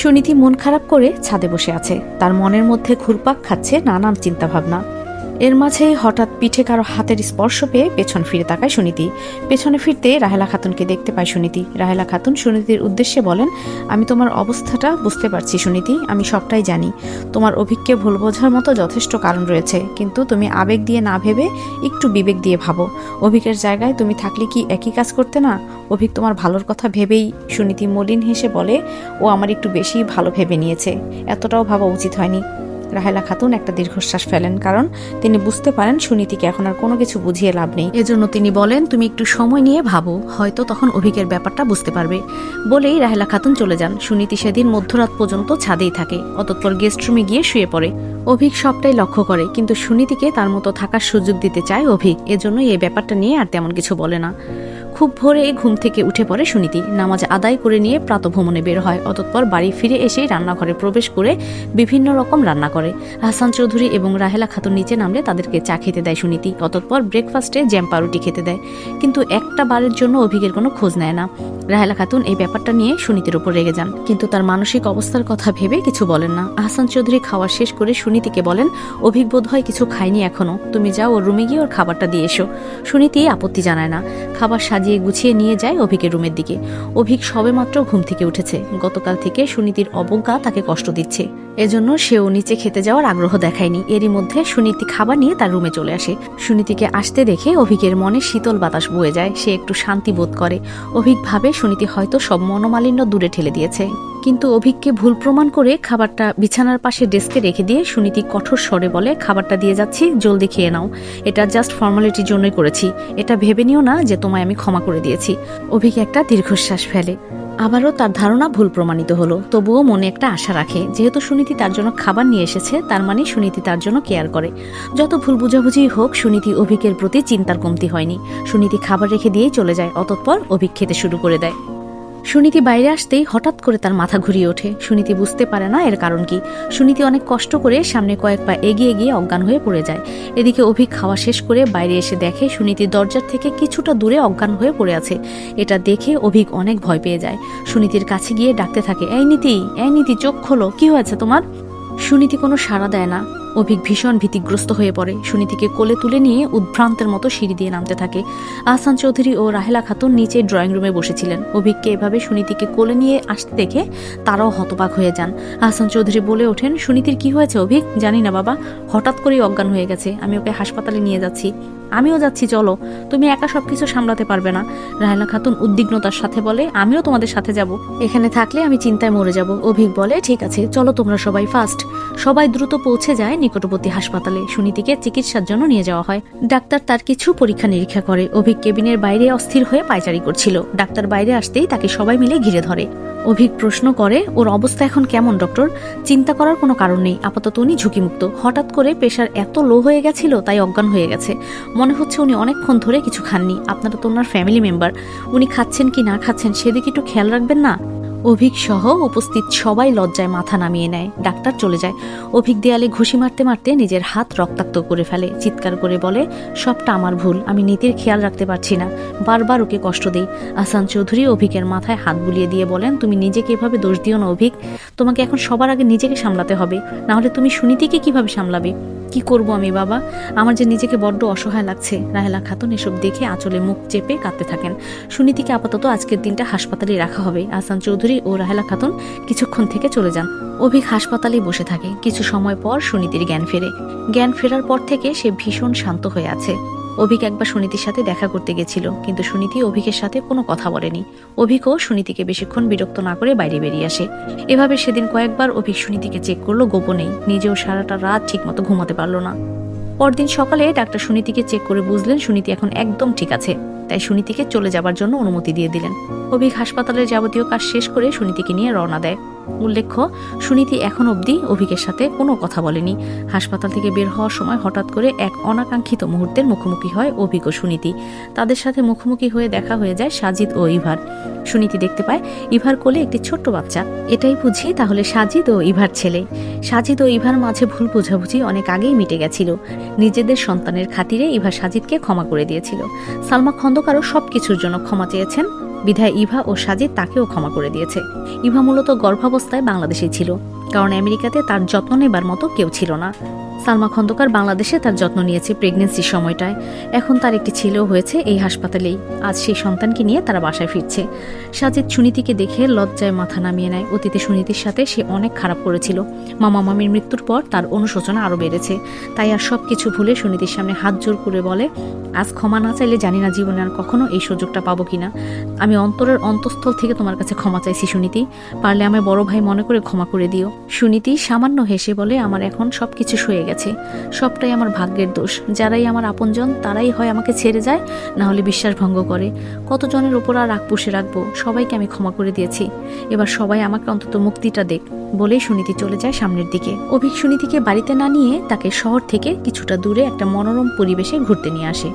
সুনীতি মন খারাপ করে ছাদে বসে আছে। তার মনের মধ্যে ঘুরপাক খাচ্ছে নানান চিন্তাভাবনা। এর মাঝে হঠাৎ পিঠে কারও হাতের স্পর্শ পেয়ে পেছন ফিরে তাকায় সুনীতি। পেছনে ফিরতে রাহেলা খাতুনকে দেখতে পায় সুনীতি। রাহেলা খাতুন সুনীতির উদ্দেশ্যে বলেন, আমি তোমার অবস্থাটা বুঝতে পারছি সুনীতি, আমি সবটাই জানি। তোমার অভিজ্ঞকে ভুল বোঝার মতো যথেষ্ট কারণ রয়েছে, কিন্তু তুমি আবেগ দিয়ে না ভেবে একটু বিবেক দিয়ে ভাবো। অভিকের জায়গায় তুমি থাকলে কি একই কাজ করতে না? অভিক তোমার ভালোর কথা ভেবেই সুনীতি মলিন হেসে বলে, ও আমার একটু বেশি ভালো ভেবে নিয়েছে। এতটাও ভাবা উচিত হয়নি। রাহেলা খাতুন একটা দীর্ঘশ্বাস ফেলেন, কারণ তিনি বুঝতে পারেন সুনীতিকে এখন আর কোনো কিছু বুঝিয়ে লাভ নেই। এজন্য তিনি বলেন, তুমি একটু সময় নিয়ে ভাবো, হয়তো তখন অভিকের ব্যাপারটা বুঝতে পারবে। বলেই রাহেলা খাতুন চলে যান। সুনীতি সেদিন মধ্যরাত পর্যন্ত ছাদেই থাকে, অতঃপর গেস্ট রুমে গিয়ে শুয়ে পড়ে। অভিক সবটাই লক্ষ্য করে, কিন্তু সুনীতিকে তার মতো থাকার সুযোগ দিতে চায় অভিক। এজন্যই এই ব্যাপারটা নিয়ে আর তেমন কিছু বলে না। খুব ভোরে ঘুম থেকে উঠে পড়ে সুনীতি। নামাজ আদায় করে নিয়ে প্রাতভ্রমণে বের হয়। অতঃপর বাড়ি ফিরে এসেই রান্নাঘরে প্রবেশ করে বিভিন্ন রকম রান্না করে। হাসান চৌধুরী এবং রাহেলা খাতুন নিচে নামলে তাদেরকে চা খেতে দেয় সুনীতি। অতঃপর ব্রেকফাস্টে জ্যাম পাউরুটি খেতে দেয়। কিন্তু একটা বারের জন্য অভিকের কোনো খোঁজ নেয় না। রাহেলা খাতুন এই ব্যাপারটা নিয়ে সুনীতির উপর রেগে যান। কিন্তু তার মানসিক অবস্থার কথা ভেবে কিছু বলেন না। আহসান চৌধুরী খাওয়া শেষ করে সুনীতিকে বলেন, অভিক বোধ হয় কিছু খায়নি এখনও। তুমি যাও ওর রুমে গিয়ে ওর খাবারটা দিয়ে এসো। সুনীতি আপত্তি জানায় না। খাবার সাজিয়ে গুছিয়ে নিয়ে যায় অভিকের রুমের দিকে। অভিক সবেমাত্র ঘুম থেকে উঠেছে। গতকাল থেকে সুনীতির অবজ্ঞা তাকে কষ্ট দিচ্ছে। এজন্য সেও নিচে খেতে যাওয়ার আগ্রহ দেখায়নি। এরই মধ্যে সুনীতি খাবার নিয়ে তার রুমে চলে আসে। সুনীতিকে আসতে দেখে অভিকের মনে শীতল বাতাস বয়ে যায়। সে একটু শান্তি বোধ করে। অভিক ভাবে সুনীতি হয়তো সব মনোমালিন্য দূরে ঠেলে দিয়েছে। কিন্তু অভিককে ভুল প্রমাণ করে খাবারটা বিছানার পাশে ডেস্কে রেখে দিয়ে সুনীতি কঠোর স্বরে বলে, খাবারটা দিয়ে যাচ্ছি, জলদি খেয়ে নাও। এটা জাস্ট ফর্মালিটির জন্যই করেছি। এটা ভেবে নিও না যে তোমায় আমি ক্ষমা করে দিয়েছি। অভিক একটা দীর্ঘশ্বাস ফেলে। আবারও তার ধারণা ভুল প্রমাণিত হলো। তবুও মনে একটা আশা রাখে, যেহেতু সুনীতি তার জন্য খাবার নিয়ে এসেছে, তার মানে সুনীতি তার জন্য কেয়ার করে। যত ভুল বুঝাবুঝি হোক, সুনীতি অভিকের প্রতি চিন্তার কমতি হয়নি। সুনীতি খাবার রেখে দিয়েই চলে যায়, অতঃপর অভিক খেতে শুরু করে দেয়। সুনীতি বাইরে আসতেই হঠাৎ করে তার মাথা ঘুরিয়ে ওঠে। সুনীতি বুঝতে পারে না এর কারণ কি। সুনীতি অনেক কষ্ট করে সামনে কয়েক পা এগিয়ে গিয়ে অজ্ঞান হয়ে পড়ে যায়। এদিকে অভিক খাওয়া শেষ করে বাইরে এসে দেখে সুনীতি দরজার থেকে কিছুটা দূরে অজ্ঞান হয়ে পড়ে আছে। এটা দেখে অভিক অনেক ভয় পেয়ে যায়। সুনীতির কাছে গিয়ে ডাকতে থাকে, এই নীতি এই নীতি, চোখ খোলো, কি হয়েছে তোমার? সুনীতি কোনো সাড়া দেয় না। অভিক ভীষণ ভীতিগ্রস্ত হয়ে পড়ে। সুনীতিকে কোলে তুলে নিয়ে উদ্ভ্রান্তের মতো সিঁড়ি দিয়ে নামতে থাকে। আহসান চৌধুরী ও রাহেলা খাতুন নিচে ড্রয়িং রুমে বসেছিলেন। অভিককে এভাবে সুনীতিকে কোলে নিয়ে আসতে দেখে তারাও হতবাক হয়ে যান। আহসান চৌধুরী বলে ওঠেন, সুনীতির কি হয়েছে অভিক? জানি না বাবা। হঠাৎ করেই অজ্ঞান হয়ে গেছে। আমি ওকে হাসপাতালে নিয়ে যাচ্ছি। আমিও যাচ্ছি, চলো। তুমি একা সবকিছু সামলাতে পারবে না। রাহেলা খাতুন উদ্বিগ্নতার সাথে বলে, আমিও তোমাদের সাথে যাব। এখানে থাকলে আমি চিন্তায় মরে যাব। অভিক বলে, ঠিক আছে, চলো তোমরা সবাই ফার্স্ট। সবাই দ্রুত পৌঁছে যায় নিকটবর্তী হাসপাতালে সুনীতিকে চিকিৎসার জন্য নিয়ে যাওয়া হয়। ডাক্তার তার কিছু পরীক্ষা নিরীক্ষা করে। অভিক কেবিনের বাইরে অস্থির হয়ে পায়চারি করছিল। ডাক্তার বাইরে আসতেই তাকে সবাই মিলে ঘিরে ধরে। অভিক প্রশ্ন করে, ওর অবস্থা এখন কেমন, ডক্টর? চিন্তা করার কোনো কারণ নেই। আপাতত উনি ঝুঁকিমুক্ত। হঠাৎ করে প্রেশার এত লো হয়ে গেছিল, তাই অজ্ঞান হয়ে গেছে। মনে হচ্ছে উনি অনেকক্ষণ ধরে কিছু খাননি। আপনারা তো ওনার ফ্যামিলি মেম্বার। উনি খাচ্ছেন কি না খাচ্ছেন, সেদিকে একটু খেয়াল রাখবেন না? অভিক সহ উপস্থিত সবাই লজ্জায় মাথা নামিয়ে নেয়। ডাক্তার চলে যায়। অভিক দেয়ালে ঘুষি মারতে মারতে নিজের হাত রক্তাক্ত করে ফেলে। চিৎকার করে বলে, সবটা আমার ভুল, আমি নীতির খেয়াল রাখতে পারছি না। বারবার ওকে কষ্ট দেই। আসান চৌধুরী অভিকের মাথায় হাত বুলিয়ে দিয়ে বলেন, তুমি নিজেকে এভাবে দোষ দিও না অভিক। তোমাকে এখন সবার আগে নিজেকে সামলাতে হবে। না হলে তুমি সুনীতিকে কীভাবে সামলাবে? কি করব আমি, বাবা? আমার যে নিজেকে বড্ড অসহায় লাগছে। রাহেলা খাতুন এসব দেখে আঁচলে মুখ চেপে কাঁদতে থাকেন। সুনীতিকে আপাতত আজকের দিনটা হাসপাতালে রাখা হবে। আসান চৌধুরী ও রাহেলা খাতুন কিছুক্ষণ থেকে চলে যান। অভিক হাসপাতালে বসে থাকে। কিছু সময় পর সুনীতির জ্ঞান ফেরে। জ্ঞান ফেরার পর থেকে সে ভীষণ শান্ত হয়ে আছে। অভিক একবার সুনীতির সাথে দেখা করতে গেছিল, কিন্তু সুনীতি অভিকের সাথে কোনো কথা বলেনি। অভিকও সুনীতিকে বেশিক্ষণ বিরক্ত না করে বাইরে বেরিয়ে আসে। এভাবে সেদিন কয়েকবার অভিক সুনীতিকে চেক করল, গোপনেই। নিজেও সারাটা রাত ঠিকমতো ঘুমাতে পারল না। পরদিন সকালে ডাক্তার সুনীতিকে চেক করে বুঝলেন সুনীতি এখন একদম ঠিক আছে। তাই সুনীতিকে চলে যাবার জন্য অনুমতি দিয়ে দিলেন। অভিক হাসপাতালের যাবতীয় কাজ শেষ করে সুনীতিকে নিয়ে রওনা দেয়। উল্লেখ্য, সুনীতি এখন অবধি অভিকের সাথে কোনো কথা বলেনি। হাসপাতাল থেকে বের হওয়ার সময় হঠাৎ করে এক অনাকাঙ্ক্ষিত মুহূর্তের মুখোমুখি হয় অভিক ও সুনীতি। তাদের সাথে মুখোমুখি হয়ে দেখা হয়ে যায় সাজিদ ও ইভার। সুনীতি দেখতে পায়, ইভার কোলে একটি ছোট্ট বাচ্চা। এটাই বুঝি তাহলে সাজিদ ও ইভার ছেলে। সাজিদ ও ইভার মাঝে ভুল বোঝাবুঝি অনেক আগেই মিটে গেছিল। নিজেদের সন্তানের খাতিরে ইভা সাজিদকে ক্ষমা করে দিয়েছিল। সালমা খন্দকারও সব কিছুর জন্য ক্ষমা চেয়েছেন। বিধায় ইভা ও সাজিদ তাকেও ক্ষমা করে দিয়েছে। ইভা মূলত গর্ভাবস্থায় বাংলাদেশেই ছিল, কারণ আমেরিকাতে তার যত্ন নেবার মতো কেউ ছিল না। সালমা খন্দকার বাংলাদেশে তার যত্ন নিয়েছে প্রেগনেন্সির সময়টায়। এখন তার একটি ছেলেও হয়েছে এই হাসপাতালেই। আজ সেই সন্তানকে নিয়ে তারা বাসায় ফিরছে। সাজিদ সুনীতিকে দেখে লজ্জায় মাথা নামিয়ে নেয়। অতীতে সুনীতির সাথে সে অনেক খারাপ করেছিল। মামা মামির মৃত্যুর পর তার অনুশোচনা আরও বেড়েছে। তাই আর সব কিছু ভুলে সুনীতির সামনে হাত জোর করে বলে, আজ ক্ষমা না চাইলে জানি না জীবনে আর কখনো এই সুযোগটা পাবো কিনা। আমি অন্তরের অন্তঃস্থল থেকে তোমার কাছে ক্ষমা চাইছি সুনীতি। পারলে আমার বড় ভাই মনে করে ক্ষমা করে দিও। সুনীতি সামান্য হেসে বলে, আমার এখন সব কিছু সয়ে গেছে। সবটাই আমার ভাগ্যের দোষ। যারাই আমার আপনজন, তারাই হয় আমাকে ছেড়ে যায়, না হলে বিশ্বাস ভঙ্গ করে। কতজনের ওপর আর রাগ পুষে রাখব, সবাইকে আমি ক্ষমা করে দিয়েছি। এবার সবাই আমাকে অন্তত মুক্তিটা দেখ, বলেই সুনীতি চলে যায় সামনের দিকে। অভিক সুনীতিকে বাড়িতে না নিয়ে তাকে শহর থেকে কিছুটা দূরে একটা মনোরম পরিবেশে ঘুরতে নিয়ে আসে।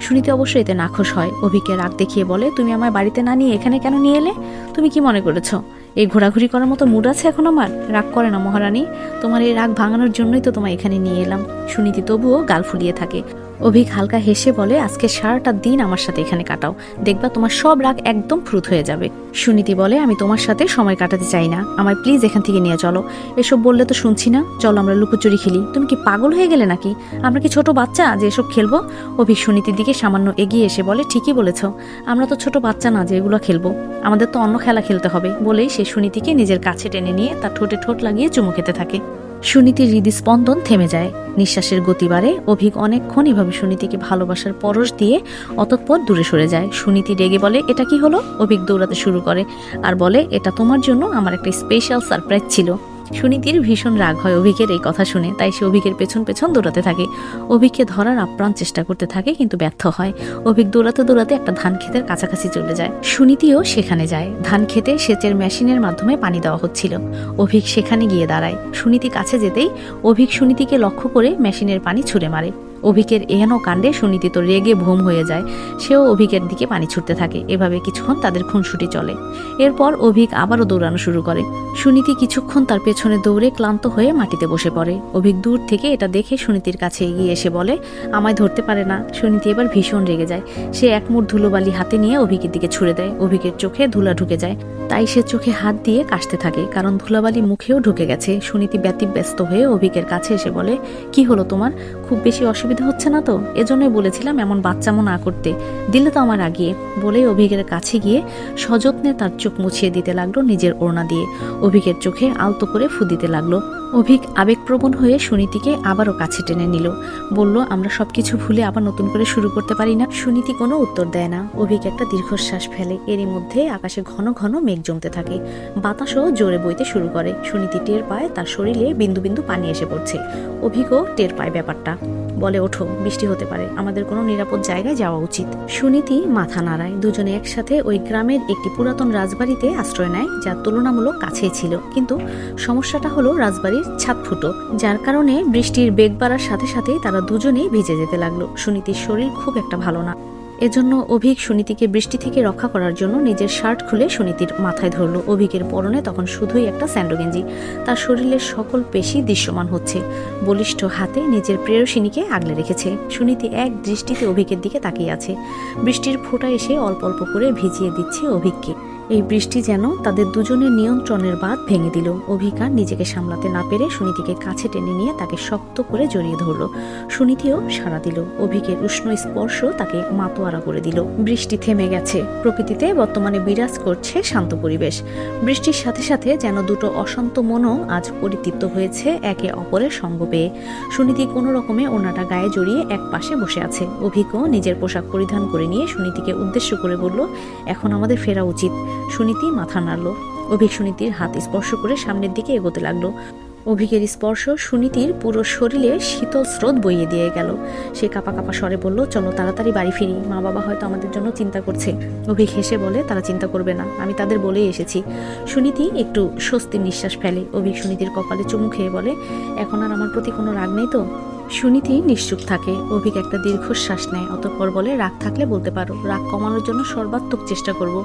সুনীতি অবশ্য এতে নাখোশ হয়। অভিকে রাগ দেখিয়ে বলে, তুমি আমার বাড়িতে না নিয়ে এখানে কেন নিয়ে এলে? তুমি কি মনে করেছ? এই ঘোরাঘুরি করার মতো মুড আছে এখন আমার? রাগ করে না মহারানী। তোমার এই রাগ ভাঙানোর জন্যই তো তোমায় এখানে নিয়ে এলাম। সুনীতি তবুও গাল ফুলিয়ে থাকে। অভিক হালকা হেসে বলে, আজকে সারাটা দিন আমার সাথে এখানে কাটাও। দেখবা তোমার সব রাগ একদম ফ্রুত হয়ে যাবে। সুনীতি বলে, আমি তোমার সাথে সময় কাটাতে চাই না। আমায় প্লিজ এখান থেকে নিয়ে চলো। এসব বললে তো শুনছি না। চলো আমরা লুকোচুরি খেলি। তুমি কি পাগল হয়ে গেলে নাকি? আমরা কি ছোট বাচ্চা যে এসব খেলব? অভিক সুনীতির দিকে সামান্য এগিয়ে এসে বলে, ঠিকই বলেছ। আমরা তো ছোট বাচ্চা না যে এগুলো খেলব। আমাদের তো অন্য খেলা খেলতে হবে। বলেই সে সুনীতিকে নিজের কাছে টেনে নিয়ে তার ঠোঁটে ঠোঁট লাগিয়ে চুমু খেতে থাকে। সুনীতির হৃদস্পন্দন থেমে যায়। নিঃশ্বাসের গতি বাড়ে। অভিক অনেকক্ষণ এভাবে সুনীতিকে ভালোবাসার পরশ দিয়ে অতঃপর দূরে সরে যায়। সুনীতি রেগে বলে, এটা কি হলো? অভিক দৌড়াতে শুরু করে আর বলে, এটা তোমার জন্য আমার একটা স্পেশাল সারপ্রাইজ ছিল। সুনীতির ভীষণ রাগ হয় অভিকের এই কথা শুনে, তাই সে অভিকের পেছন পেছন দৌড়াতে থাকে। অভিককে ধরার আপ্রাণ চেষ্টা করতে থাকে, কিন্তু ব্যর্থ হয়। অভিক দৌড়াতে দৌড়াতে একটা ধান ক্ষেতের কাছাকাছি চলে যায়। সুনীতিও সেখানে যায়। ধান খেতে সেচের মেশিনের মাধ্যমে পানি দেওয়া হচ্ছিল। অভিক সেখানে গিয়ে দাঁড়ায়। সুনীতি কাছে যেতেই অভিক সুনীতিকে লক্ষ্য করে মেশিনের পানি ছুঁড়ে মারে। অভিকের এহেন কাণ্ডে সুনীতি তো রেগে ভোম হয়ে যায়। সেও অভিকের দিকে পানি ছুটতে থাকে। এভাবে কিছুক্ষণ তাদের খুনসুটি চলে। এরপর অভিক আবারও দৌড়ানো শুরু করে। সুনীতি কিছুক্ষণ তার পেছনে দৌড়ে ক্লান্ত হয়ে মাটিতে বসে পড়ে। অভিক দূর থেকে এটা দেখে সুনীতির কাছে এগিয়ে এসে বলে, আমায় ধরতে পারে না। সুনীতি এবার ভীষণ রেগে যায়। সে এক মুঠ ধুলোবালি হাতে নিয়ে অভিকের দিকে ছুড়ে দেয়। অভিকের চোখে ধুলা ঢুকে যায়। তাই সে চোখে হাত দিয়ে কাশতে থাকে, কারণ ধুলাবালি মুখেও ঢুকে গেছে। সুনীতি ব্যতিব্যস্ত হয়ে অভিকের কাছে এসে বলে, কি হলো তোমার? খুব বেশি অসুবিধা হচ্ছে না তো? এজন্যই বলেছিলাম এমন বাচ্চামো না করতে। দিলে তো আমার আগিয়ে বলেই অভিকের কাছে গিয়ে সযত্নে তার চোখ মুছিয়ে দিতে লাগল নিজের ওড়না দিয়ে। অভিকের চোখে আলতো করে ফু দিতে লাগল। অভিক আবেগপ্রবণ হয়ে সুনীতিকে আবারও কাছে টেনে নিল। বলল, আমরা সবকিছু ভুলে আবার নতুন করে শুরু করতে পারি না। সুনীতি কোনো উত্তর দেয় না। অভিক একটা দীর্ঘশ্বাস ফেলে। এরই মধ্যে আকাশে ঘন ঘন মেঘ জমতে থাকে। বাতাসও জোরে বইতে শুরু করে। সুনীতি টের পায় তার শরীরে বিন্দু বিন্দু পানি এসে পড়ছে। অভিকও টের পায় ব্যাপারটা। বলে ওঠো, বৃষ্টি হতে পারে। আমাদের কোনো নিরাপদ জায়গায় যাওয়া উচিত। সুনীতি, মাথা নাড়ায়। দুজনে একসাথে ওই গ্রামের একটি পুরাতন রাজবাড়িতে আশ্রয় নেয়, যা তুলনামূলক কাছে ছিল। কিন্তু সমস্যাটা হলো রাজবাড়ির ছাদ ফুটো, যার কারণে বৃষ্টির বেগ বাড়ার সাথে সাথে তারা দুজনেই ভিজে যেতে লাগল। সুনীতির শরীর খুব একটা ভালো না। এজন্য অভিক সুনীতিকে বৃষ্টি থেকে রক্ষা করার জন্য নিজের শার্ট খুলে সুনীতির মাথায় ধরল। অভিকের পরনে তখন শুধুই একটা স্যান্ডো গেঞ্জি। তার শরীরের সকল পেশি দৃশ্যমান হচ্ছে। বলিষ্ঠ হাতে নিজের প্রেয়সিনীকে আগলে রেখেছে। সুনীতি এক দৃষ্টিতে অভিকের দিকে তাকিয়ে আছে। বৃষ্টির ফোঁটা এসে অল্প অল্প করে ভিজিয়ে দিচ্ছে অভিককে। এই বৃষ্টি যেন তাদের দুজনের নিয়ন্ত্রণের বাদ ভেঙে দিল। অভিকা নিজেকে সামলাতে না পেরে সুনীতিকে কাছে টেনে নিয়ে তাকে শক্ত করে জড়িয়ে ধরল। সুনীতিও সাড়া দিল। অভিকের উষ্ণ স্পর্শ তাকে মাতোয়ারা করে দিল। বৃষ্টি থেমে গেছে। প্রকৃতিতে বর্তমানে বিরাজ করছে শান্ত পরিবেশ। বৃষ্টির সাথে সাথে যেন দুটো অশান্ত মনও আজ পরিতৃপ্ত হয়েছে একে অপরের সঙ্গ পেয়ে। সুনীতি কোনো রকমে ওনাটা গায়ে জড়িয়ে এক পাশে বসে আছে। অভিকও নিজের পোশাক পরিধান করে নিয়ে সুনীতিকে উদ্দেশ্য করে বলল, এখন আমাদের ফেরা উচিত। সুনীতি মাথা নাড়ল। অভিক সুনীতির হাত স্পর্শ করে সামনের দিকে এগোতে লাগল। অভিকের স্পর্শ সুনীতির পুরো শরীরে শীতল স্রোত বইয়ে দিয়ে গেল। সে কাপা কাপা স্বরে বলল, চলো তাড়াতাড়ি বাড়ি ফিরি। মা বাবা হয়তো আমাদের জন্য চিন্তা করছে। অভিক হেসে বলে, তারা চিন্তা করবে না, আমি তাদের বলেই এসেছি। সুনীতি একটু স্বস্তির নিঃশ্বাস ফেলে। অভিক সুনীতির কপালে চুমু খেয়ে বলে, এখন আর আমার প্রতি কোনো রাগ নেই তো? সুনীতি নিশ্চুপ থাকে। অভিক একটা দীর্ঘশ্বাস নেয়, অতঃপর বলে, রাগ থাকলে বলতে পারো। রাগ কমানোর জন্য সর্বাত্মক চেষ্টা করব।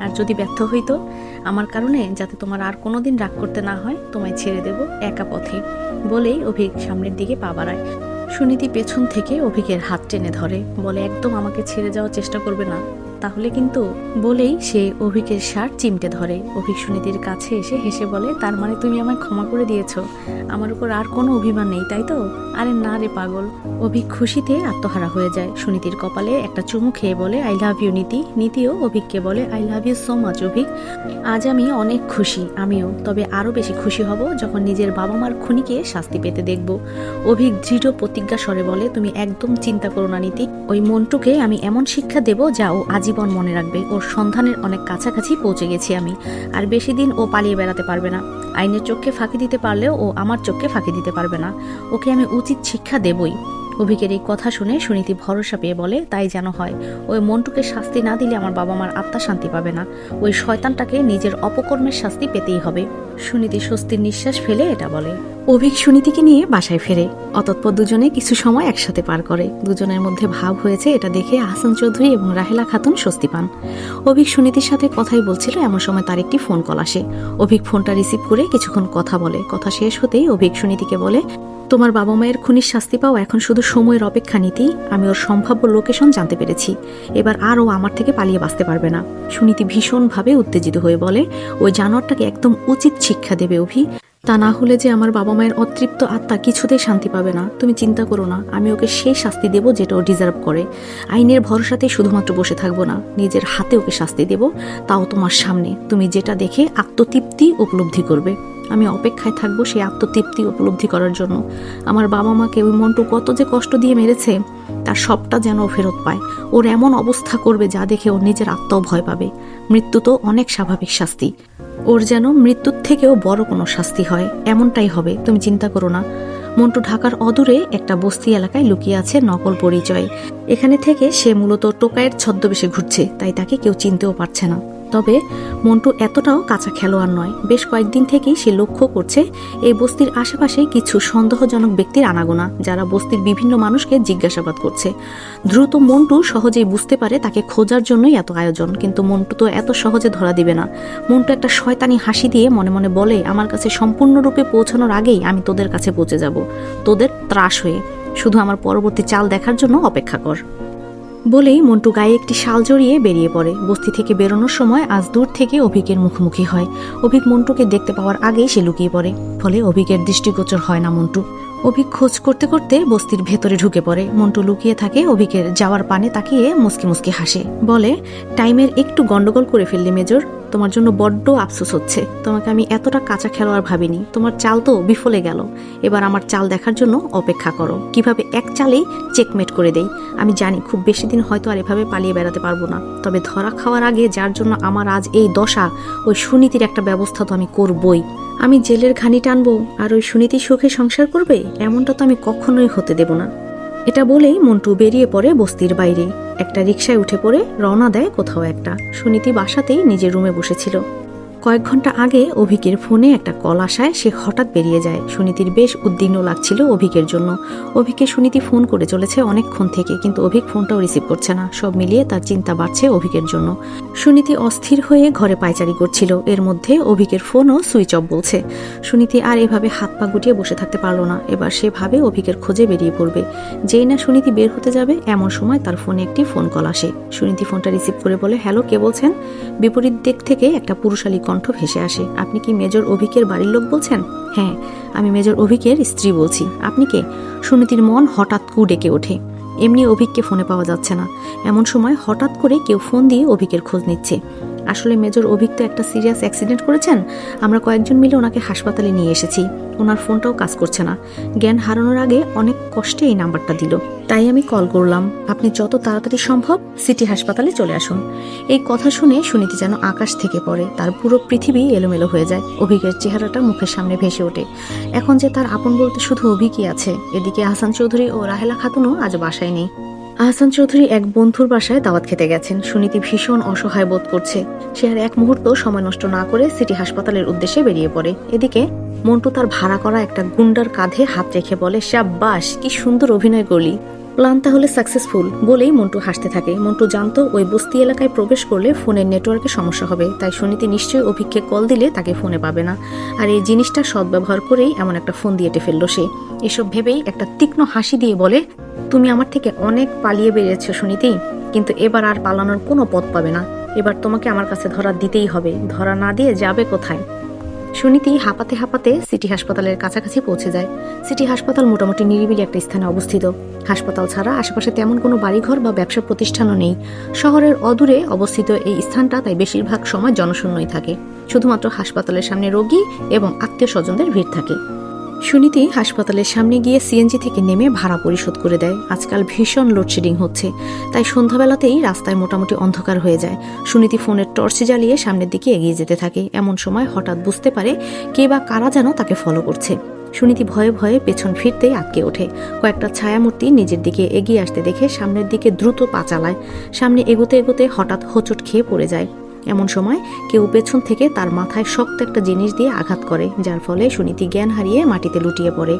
আর যদি ব্যর্থ হইতো, আমার কারণে যাতে তোমার আর কোনো দিন রাগ করতে না হয়, তোমায় ছেড়ে দেব একা পথে। বলেই অভিক সামনের দিকে পা বাড়ায়। সুনীতি পেছন থেকে অভিকের হাত টেনে ধরে। বলে, একদম আমাকে ছেড়ে যাওয়ার চেষ্টা করবে না। তাহলে কিন্তু বলেই সে অভিকের শার্ট চিমটে ধরে। অভিক সুনীতির কাছে এসে হেসে বলে, তার মানে তুমি আমায় ক্ষমা করে দিয়েছ? আমার উপর আর কোনো অভিমান নেই, তাই তো? আরে না রে পাগল। অভিক খুশিতে আত্মহারা হয়ে যায়। সুনীতির কপালে একটা চুমু খেয়ে বলে, আই লাভ ইউ নীতি। নীতিও অভিককে বলে, I love you so much Abhik. আজ আমি অনেক খুশি, আমিও। তবে আরও বেশি খুশি হব যখন নিজের বাবা মার খুনিকে শাস্তি পেতে দেখব। অভিক দৃঢ় প্রতিজ্ঞা স্বরে বলে, তুমি একদম চিন্তা করো না নীতি। ওই মন্টুকে আমি এমন শিক্ষা দেব যা ও আজীবন মনে রাখবে। ওর সন্ধানের অনেক কাছাকাছি পৌঁছে গেছি আমি। আর বেশি দিন ও পালিয়ে বেড়াতে পারবে না। আইনের চোখকে ফাঁকি দিতে পারলেও ও আমার চোখকে ফাঁকি দিতে পারবে না। ওকে আমি উচিত শিক্ষা দেবই। অভিকের এই কথা শুনে সুনীতি ভরসা পেয়ে বলে, তাই যেন হয়। ওই মন্টুকে শাস্তি না দিলে আমার বাবা মার আত্মা শান্তি পাবে না। ওই শয়তানটাকে নিজের অপকর্মের শাস্তি পেতেই হবে। সুনীতি স্বস্তির নিঃশ্বাস ফেলে এটা বলে। অভিক সুনীতিকে নিয়ে বাসায় ফেরে। অতৎপর দুজনে কিছু সময় একসাথে পার করে। দুজনের মধ্যে ভাব হয়েছে এটা দেখে আহসান চৌধুরী এবং রাহেলা খাতুন স্বস্তি পান। অভিক সুনীতির সাথে কথাই বলছিল, এমন সময় তার একটি ফোন কল আসে। অভিক ফোনটা রিসিভ করে কিছুক্ষণ কথা বলে। কথা শেষ হতেই অভিক সুনীতিকে বলে তোমার বাবা মায়ের খুনির শাস্তি পাও এখন শুধু সময়ের অপেক্ষা নীতি। আমি ওর সম্ভাব্য লোকেশন জানতে পেরেছি। এবার আর ও আমার থেকে পালিয়ে বাঁচতে পারবে না। সুনীতি ভীষণভাবে উত্তেজিত হয়ে বলে, ওই জানোয়ারটাকে একদম উচিত শিক্ষা দেবে, অভি। তা না হলে যে আমার বাবা মায়ের অতৃপ্ত আত্মা কিছুতেই শান্তি পাবে না। তুমি চিন্তা করো না, আমি ওকে সেই শাস্তি দেব যেটা ও ডিজার্ভ করে। আইনের ভরসাতেই শুধুমাত্র বসে থাকব না, নিজের হাতে ওকে শাস্তি দেব, তাও তোমার সামনে। তুমি যেটা দেখে আত্মতৃপ্তি উপলব্ধি করবে। আমি অপেক্ষায় থাকব সেই আত্মতৃপ্তি উপলব্ধি করার জন্য। আমার বাবা মাকে ওই মন্টু কত যে কষ্ট দিয়ে মেরেছে, তার সবটা যেন ফেরত পায়। ওর এমন অবস্থা করবে যা দেখে ওর নিজের আত্মাও ভয় পাবে। মৃত্যু তো অনেক স্বাভাবিক শাস্তি। ওর যেন মৃত্যুর থেকেও বড় কোনো শাস্তি হয়, এমনটাই হবে, তুমি চিন্তা করো না। মন্টু ঢাকার অদূরে একটা বস্তি এলাকায় লুকিয়ে আছে নকল পরিচয়। এখানে থেকে সে মূলত টোকায়ের ছদ্মবেশে ঘুরছে, তাই তাকে কেউ চিনতেও পারছে না। তবে মন্টু এতটাও কাঁচা খেলোয়াড় নয়। বেশ কয়েকদিন থেকেই সে লক্ষ্য করছে এই বস্তির আশেপাশে কিছু সন্দেহজনক ব্যক্তির আনাগোনা, যারা বস্তির বিভিন্ন মানুষকে জিজ্ঞাসাবাদ করছে। দ্রুত মন্টু সহজেই বুঝতে পারে তাকে খোঁজার জন্যই এত আয়োজন, কিন্তু মন্টু তো এত সহজে ধরা দিবে না। মন্টু একটা শয়তানি হাসি দিয়ে মনে মনে বলে, আমার কাছে সম্পূর্ণরূপে পৌঁছানোর আগেই আমি তোদের কাছে পৌঁছে যাব। তোদের ত্রাস হয়ে। শুধু আমার পরবর্তী চাল দেখার জন্য অপেক্ষা কর। বলেই মন্টু গায়ে একটি শাল জড়িয়ে বেরিয়ে পড়ে। বস্তি থেকে বেরোনোর সময় আজ দূর থেকে অভিকের মুখোমুখি হয়। অভিক মন্টুকে দেখতে পাওয়ার আগেই সে লুকিয়ে পড়ে। ফলে অভিকের দৃষ্টিগোচর হয় না মন্টু। অভিক খোঁজ করতে করতে বস্তির ভেতরে ঢুকে পড়ে। মন্টু লুকিয়ে থাকে অভিকের যাওয়ার পানে তাকিয়ে মুসকি মুসকি হাসে। বলে, টাইমের একটু গন্ডগোল করে ফেললে, মেজর। তোমার জন্য বড্ড আফসোস হচ্ছে। তোমাকে আমি এতটা কাঁচা খেলোয়াড় ভাবিনি। তোমার চাল তো বিফলে গেল। এবার আমার চাল দেখার জন্য অপেক্ষা করো। কীভাবে এক চালেই চেকমেট করে দেই? আমি জানি খুব বেশি দিন হয়তো আর এভাবে পালিয়ে বেড়াতে পারব না। তবে ধরা খাওয়ার আগে যার জন্য আমার আজ এই দশা, ওই সুনীতির একটা ব্যবস্থা তো আমি করবই। আমি জেলের ঘানি টানবো, আর ওই সুনীতি সুখে সংসার করবে? এমনটা তো আমি কখনোই হতে দেব না। এটা বলেই মন্টু বেরিয়ে পড়ে বস্তির বাইরে। একটা রিক্সায় উঠে পড়ে রওনা দেয় কোথাও একটা। সুনীতি বাসাতেই নিজের রুমে বসেছিল। কয়েক ঘণ্টা আগে অভিকের ফোনে একটা কল আসায় সে হঠাৎ বেরিয়ে যায়। সুনীতির বেশ উদ্বিগ্ন লাগছিল অভিকের জন্য। অভিকে সুনীতি ফোন করে চলেছে অনেকক্ষণ থেকে, কিন্তু অভিক ফোনটাও রিসিভ করছে না। সব মিলিয়ে তার চিন্তা বাড়ছে অভিকের জন্য। সুনীতি অস্থির হয়ে ঘরে পায়চারি করছিল। এর মধ্যে অভিকের ফোনও সুইচ অফ বলছে। সুনীতি আর এভাবে হাত পা গুটিয়ে বসে থাকতে পারল না। এবার সে ভাবে অভিকের খোঁজে বেরিয়ে পড়বে। যেই না সুনীতি বের হতে যাবে, এমন সময় তার ফোনে একটি ফোন কল আসে। সুনীতি ফোনটা রিসিভ করে বলে, হ্যালো, কে বলছেন? বিপরীত দিক থেকে একটা পুরুষালী কণ্ঠ ভেসে আসে, আপনি কি মেজর অভিকের বাড়ির লোক বলছেন? হ্যাঁ আমি মেজর অভিকের স্ত্রী বলছি। আপনি কে? সুনীতির মন হঠাৎ কু ডেকে ওঠে। এমনি অভিককে ফোনে পাওয়া যাচ্ছে না। এমন সময় হঠাৎ করে কেউ ফোন দিয়ে অভিকের খোঁজ নিচ্ছে। আসলে মেজর অভিক তো একটা সিরিয়াস অ্যাক্সিডেন্ট করেছেন? আমরা কয়েকজন মিলে ওনাকে হাসপাতালে নিয়ে এসেছি। ওনার ফোনটাও কাজ করছে না। জ্ঞান হারানোর আগে অনেক কষ্টে এই নাম্বারটা দিল। তাই আমি কল করলাম। আপনি যত তাড়াতাড়ি সম্ভব সিটি হাসপাতালে চলে আসুন। এই কথা শুনে সুনীতি যেন আকাশ থেকে পড়ে। তার পুরো পৃথিবী এলোমেলো হয়ে যায়। অভিকের চেহারাটা মুখের সামনে ভেসে ওঠে। এখন যে তার আপন বলতে শুধু অভিকই আছে। এদিকে হাসান চৌধুরী ও রাহেলা খাতুনও আজ বাসায় নেই। আহসান চৌধুরী এক বন্ধুর বাসায় দাওয়াত খেতে গেছেন। সুনীতি ভীষণ অসহায় বোধ করছে। সে আর এক মুহূর্ত সময় নষ্ট না করে সিটি হাসপাতালের উদ্দেশ্যে বেরিয়ে পড়ে। এদিকে মন্টু তার ভাড়া করা একটা গুন্ডার কাঁধে হাত রেখে বলে বাস কি সুন্দর অভিনয় করলি। প্ল্যান তাহলে সাকসেসফুল বলেই মন্টু হাসতে থাকে। মন্টু জানতো ওই বস্তি এলাকায় প্রবেশ করলে ফোনের নেটওয়ার্কে সমস্যা হবে, তাই সুনীতি নিশ্চয়ই অভিক্ষে কল দিলে তাকে ফোনে পাবে না। আর এই জিনিসটা সদ্ব্যবহার করেই এমন একটা ফোন দিয়ে এঁটে ফেলল সে। এসব ভেবেই একটা তীক্ষ্ণ হাসি দিয়ে বলে, তুমি আমার থেকে অনেক পালিয়ে বেরিয়েছো সুনীতি, কিন্তু এবার আর পালানোর কোনো পথ পাবে না। এবার তোমাকে আমার কাছে ধরা দিতেই হবে। ধরা না দিয়ে যাবে কোথায়? সুনীতি হাঁপাতে হাঁপাতে সিটি হাসপাতালের কাছাকাছি পৌঁছে যায়। সিটি হাসপাতাল মোটামুটি নিরিবিলি একটা স্থানে অবস্থিত। হাসপাতাল ছাড়া আশেপাশে তেমন কোনো বাড়িঘর বা ব্যবসা প্রতিষ্ঠানও নেই। শহরের অদূরে অবস্থিত এই স্থানটা তাই বেশিরভাগ সময় জনশূন্যই থাকে। শুধুমাত্র হাসপাতালের সামনে রোগী এবং আত্মীয় স্বজনদের ভিড় থাকে। সুনীতি হাসপাতালের সামনে গিয়ে সিএনজি থেকে নেমে ভাড়া পরিশোধ করে দেয়। আজকাল ভীষণ লোডশেডিং হচ্ছে। তাই সন্ধ্যাবেলাতেই রাস্তায় মোটামুটি অন্ধকার হয়ে যায়। সুনীতি ফোনের টর্চ জ্বালিয়ে সামনের দিকে এগিয়ে যেতে থাকে। এমন সময় হঠাৎ বুঝতে পারে কে বা কারা যেন তাকে ফলো করছে। সুনীতি ভয়ে ভয়ে পেছন ফিরতেই আটকে ওঠে। কয়েকটা ছায়ামূর্তি নিজের দিকে এগিয়ে আসতে দেখে সামনের দিকে দ্রুত পা চালায়। সামনে এগোতে এগোতে হঠাৎ হোঁচট খেয়ে পড়ে যায়। এমন সময় কেউ পেছন থেকে তার মাথায় শক্ত একটা জিনিস দিয়ে আঘাত করে, যার ফলে সুনীতি জ্ঞান হারিয়ে মাটিতে লুটিয়ে পড়ে।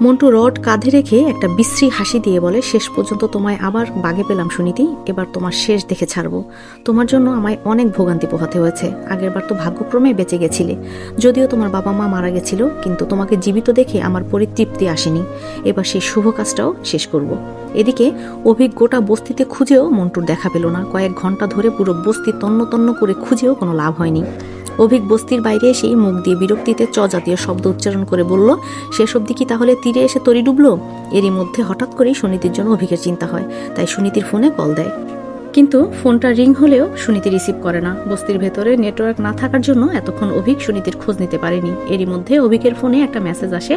মন্টু রড কাঁধে রেখে একটা বিশ্রী হাসি দিয়ে বলে, শেষ পর্যন্ত তোমায় আবার বাগে পেলাম সুনীতি, এবার তোমার শেষ দেখে ছাড়বো। তোমার জন্য আমায় অনেক ভোগান্তি পোহাতে হয়েছে। আগেরবার তো ভাগ্যক্রমে বেঁচে গেছিলে। যদিও তোমার বাবা মা মারা গেছিল, কিন্তু তোমাকে জীবিত দেখে আমার পরিতৃপ্তি আসেনি। এবার সেই শুভ কাজটাও শেষ করব। এদিকে অভিক গোটা বস্তিতে খুঁজেও মন্টুর দেখা পেল না। কয়েক ঘণ্টা ধরে পুরো বস্তি তন্ন তন্ন করে খুঁজেও কোনো লাভ হয়নি। অভিক বস্তির বাইরে এসেই মুখ দিয়ে বিরক্তিতে চ জাতীয় শব্দ উচ্চারণ করে বলল, শেষ অবধি কি তাহলে তীরে এসে তরি ডুবলো? এরই মধ্যে হঠাৎ করেই সুনীতির জন্য অভিকের চিন্তা হয়, তাই সুনীতির ফোনে কল দেয়। কিন্তু ফোনটা রিং হলেও সুনীতি রিসিভ করে না। বস্তির ভেতরে নেটওয়ার্ক না থাকার জন্য এতক্ষণ অভিক সুনীতির খোঁজ নিতে পারেনি। এরই মধ্যে অভিকের ফোনে একটা মেসেজ আসে,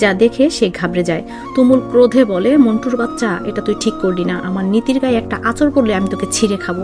যা দেখে সে ঘাবড়ে যায়। তুমুল ক্রোধে বলে, মন্টুর বাচ্চা, এটা তুই ঠিক করলি না। আমার নীতির গায়ে একটা আচর করলে আমি তোকে ছিঁড়ে খাব।